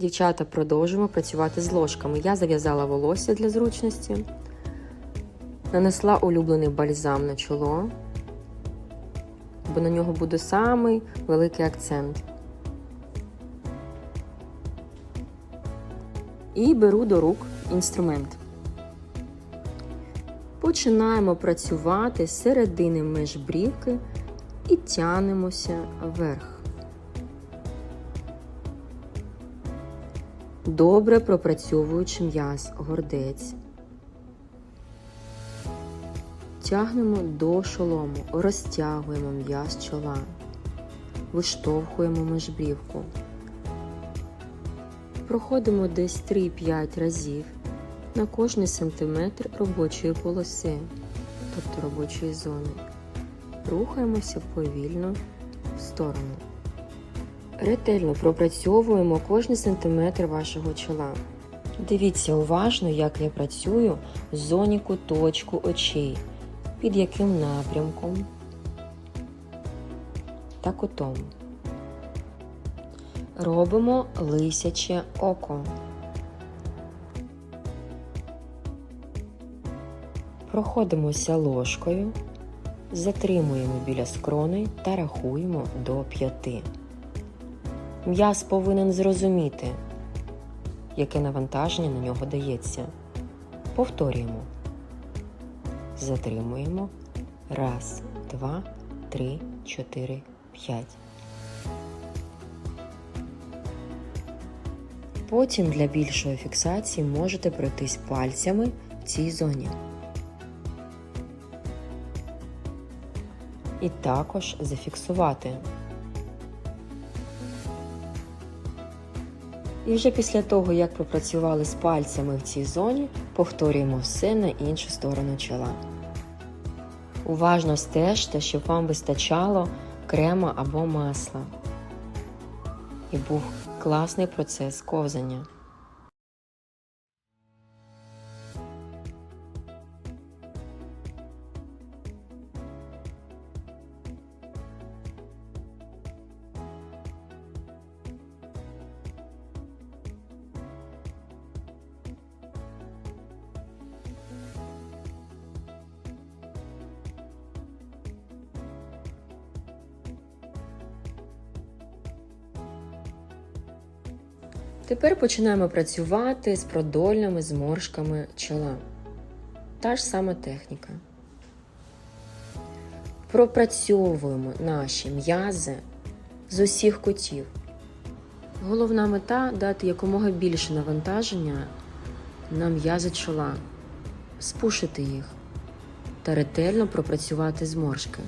Дівчата, продовжуємо працювати з ложками. Я зав'язала волосся для зручності, нанесла улюблений бальзам на чоло, бо на нього буде самий великий акцент. І беру до рук інструмент. Починаємо працювати з середини межбрівки і тянемося вверх. Добре пропрацьовуючи м'яз гордець. Тягнемо до шолому, розтягуємо м'яз чола, виштовхуємо межбрівку. Проходимо десь 3-5 разів на кожний сантиметр робочої полоси, тобто робочої зони. Рухаємося повільно в сторону. Ретельно пропрацьовуємо кожний сантиметр вашого чола. Дивіться уважно, як я працюю в зоні куточку очей, під яким напрямком та кутом. Робимо лисяче око. Проходимося ложкою, затримуємо біля скрони та рахуємо до п'яти. М'яз повинен зрозуміти, яке навантаження на нього дається. Повторюємо. Затримуємо. Раз, два, три, чотири, п'ять. Потім для більшої фіксації можете пройтись пальцями в цій зоні. І також зафіксувати. І вже після того, як пропрацювали з пальцями в цій зоні, повторюємо все на іншу сторону чола. Уважно стежте, щоб вам вистачало крема або масла. І був класний процес ковзання. Тепер починаємо працювати з продольними зморшками чола. Та ж сама техніка. Пропрацьовуємо наші м'язи з усіх кутів. Головна мета дати якомога більше навантаження на м'язи чола, спушити їх та ретельно пропрацювати зморшки.